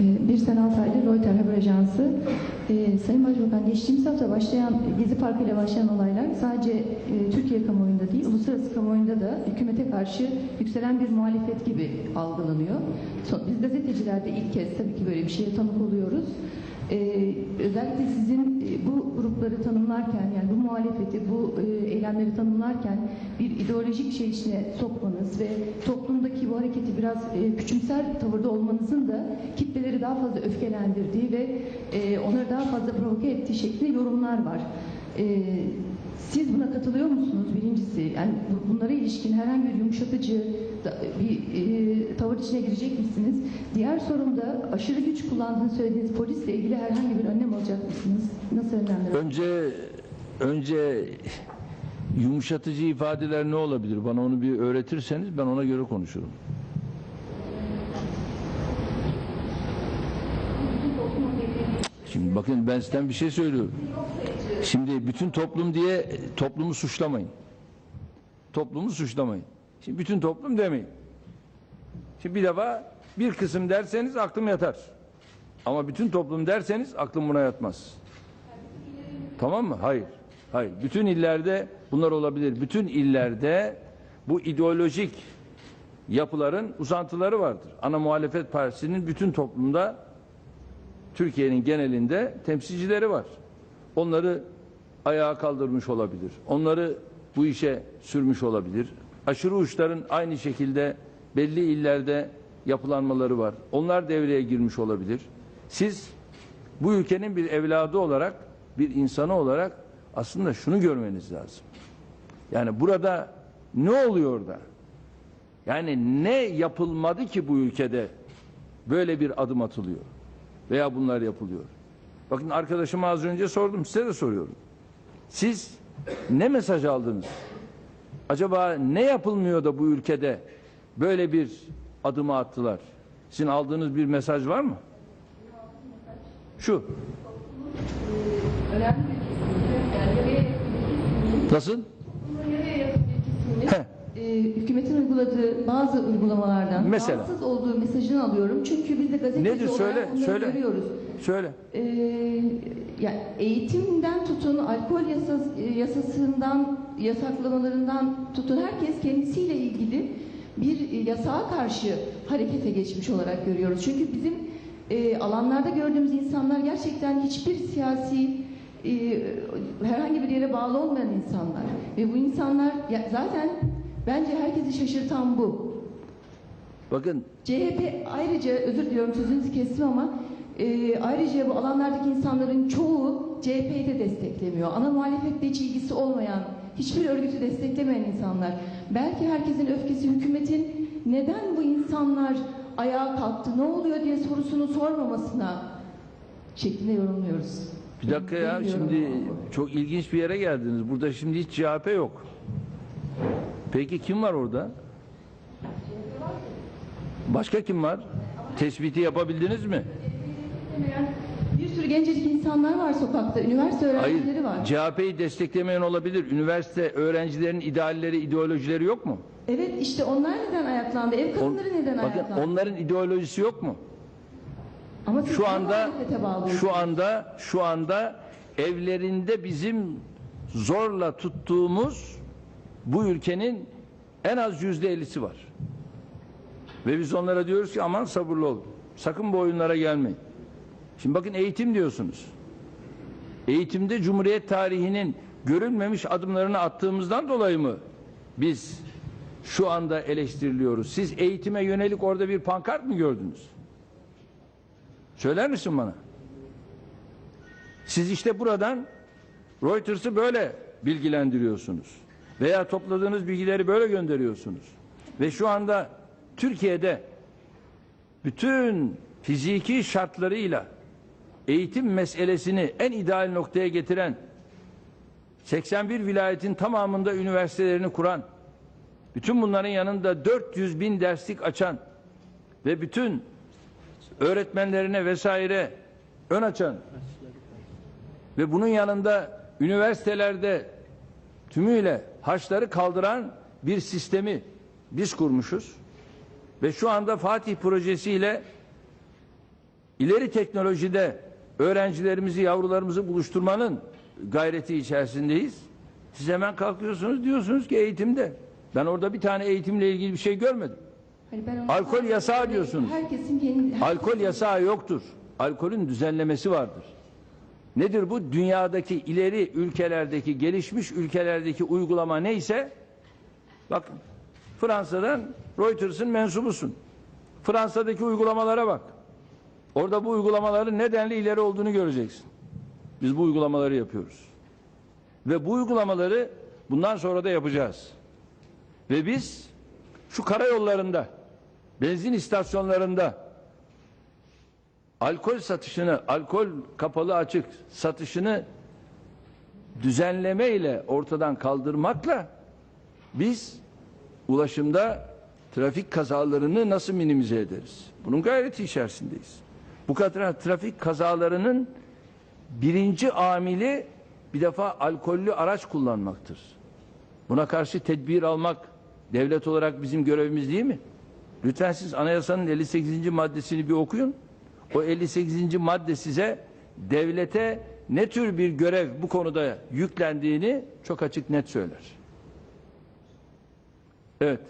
Ee, Bir sene altı aydır Reuters Haber Ajansı. Ee, Sayın Başbakan geçtiğimiz hafta başlayan Gezi Parkı ile başlayan olaylar sadece e, Türkiye kamuoyunda değil, uluslararası kamuoyunda da hükümete karşı yükselen bir muhalefet gibi algılanıyor. Son- Biz gazeteciler de ilk kez tabii ki böyle bir şeye tanık oluyoruz. Ee, özellikle sizin e, bu grupları tanımlarken yani muhalefeti, bu e, eylemleri tanımlarken bir ideolojik şey içine sokmanız ve toplumdaki bu hareketi biraz e, küçümser tavırda olmanızın da kitleleri daha fazla öfkelendirdiği ve e, onları daha fazla provoke ettiği şeklinde yorumlar var. E, siz buna katılıyor musunuz? Birincisi, yani bu- bunlara ilişkin herhangi bir yumuşatıcı bir tavır içine girecek misiniz? Diğer sorum da aşırı güç kullandığını söylediğiniz polisle ilgili herhangi bir önlem alacak mısınız? Nasıl önlemler? Önce önce yumuşatıcı ifadeler ne olabilir? Bana onu bir öğretirseniz ben ona göre konuşurum. Şimdi bakın ben sizden bir şey söylüyorum. Şimdi bütün toplum diye toplumu suçlamayın. Toplumu suçlamayın. Şimdi bütün toplum demeyin. Şimdi bir defa bir kısım derseniz aklım yatar. Ama bütün toplum derseniz aklım buna yatmaz. Tamam mı? Hayır. Hayır. Bütün illerde bunlar olabilir. Bütün illerde bu ideolojik yapıların uzantıları vardır. Ana muhalefet partisinin bütün toplumda Türkiye'nin genelinde temsilcileri var. Onları ayağa kaldırmış olabilir. Onları bu işe sürmüş olabilir. Aşırı uçların aynı şekilde belli illerde yapılanmaları var. Onlar devreye girmiş olabilir. Siz bu ülkenin bir evladı olarak, bir insanı olarak aslında şunu görmeniz lazım. Yani burada ne oluyor da? Yani ne yapılmadı ki bu ülkede böyle bir adım atılıyor? Veya bunlar yapılıyor. Bakın arkadaşıma az önce sordum, size de soruyorum. Siz ne mesaj aldınız? Acaba ne yapılmıyor da bu ülkede böyle bir adımı attılar? Sizin aldığınız bir mesaj var mı? Şu. Önemli bir kesinlikle. Yani yarıya Nasıl? Heh. e, hükumetin uyguladığı bazı uygulamalardan Mesela? rahatsız olduğu mesajını alıyorum. Çünkü biz de gazeteci Nedir? olarak Söyle, bunları söyle. görüyoruz. Söyle. Ee, yani eğitimden tutun, alkol yasas, yasasından, yasaklamalarından tutun herkes kendisiyle ilgili bir yasağa karşı harekete geçmiş olarak görüyoruz. Çünkü bizim e, alanlarda gördüğümüz insanlar gerçekten hiçbir siyasi e, herhangi bir yere bağlı olmayan insanlar. Ve bu insanlar ya, zaten bence herkesi şaşırtan bu. Bakın CHP ayrıca özür diliyorum sözünüzü kestim ama e, ayrıca bu alanlardaki insanların çoğu CHP'yi de desteklemiyor. Ana muhalefetle hiç ilgisi olmayan, hiçbir örgütü desteklemeyen insanlar. Belki herkesin öfkesi hükümetin neden bu insanlar ayağa kalktı, ne oluyor diye sorusunu sormamasına şeklinde yorumluyoruz. Bir dakika ya şimdi çok ilginç bir yere geldiniz. Burada şimdi hiç CHP yok. Peki kim var orada? Başka kim var? Tespiti yapabildiniz mi? Bir sürü gencecik insanlar var sokakta, üniversite öğrencileri var. CHP'yi desteklemeyen olabilir. Üniversite öğrencilerin idealleri, ideolojileri yok mu? Evet işte onlar neden ayaklandı? Ev kadınları neden bakın ayaklandı? onların ideolojisi yok mu? Ama siz Şu anda şu anda şu anda evlerinde bizim zorla tuttuğumuz bu ülkenin en az yüzde ellisi var. Ve biz onlara diyoruz ki aman sabırlı olun. Sakın bu oyunlara gelmeyin. Şimdi bakın eğitim diyorsunuz. Eğitimde Cumhuriyet tarihinin görülmemiş adımlarını attığımızdan dolayı mı biz şu anda eleştiriliyoruz? Siz eğitime yönelik orada bir pankart mı gördünüz? Söyler misin bana? Siz işte buradan Reuters'ı böyle bilgilendiriyorsunuz. Veya topladığınız bilgileri böyle gönderiyorsunuz. Ve şu anda Türkiye'de bütün fiziki şartlarıyla eğitim meselesini en ideal noktaya getiren 81 vilayetin tamamında üniversitelerini kuran bütün bunların yanında 400 bin derslik açan ve bütün öğretmenlerine vesaire ön açan ve bunun yanında üniversitelerde tümüyle harçları kaldıran bir sistemi biz kurmuşuz. Ve şu anda Fatih projesiyle ileri teknolojide öğrencilerimizi, yavrularımızı buluşturmanın gayreti içerisindeyiz. Siz hemen kalkıyorsunuz diyorsunuz ki eğitimde. Ben orada bir tane eğitimle ilgili bir şey görmedim. Hani ben Alkol yasağı diyorsunuz. Herkesin kendi Alkol yasağı yoktur. Alkolün düzenlemesi vardır. Nedir bu? Dünyadaki ileri ülkelerdeki, gelişmiş ülkelerdeki uygulama neyse bak Fransa'dan Reuters'ın mensubusun. Fransa'daki uygulamalara bak. Orada bu uygulamaların nedenli ileri olduğunu göreceksin. Biz bu uygulamaları yapıyoruz. Ve bu uygulamaları bundan sonra da yapacağız. Ve biz şu karayollarında, benzin istasyonlarında alkol satışını, alkol kapalı açık satışını düzenleme ile ortadan kaldırmakla biz ulaşımda trafik kazalarını nasıl minimize ederiz? Bunun gayreti içerisindeyiz. Bu kadar trafik kazalarının birinci amili bir defa alkollü araç kullanmaktır. Buna karşı tedbir almak devlet olarak bizim görevimiz değil mi? Lütfen siz anayasanın 58. maddesini bir okuyun. O 58. madde size devlete ne tür bir görev bu konuda yüklendiğini çok açık net söyler. Evet.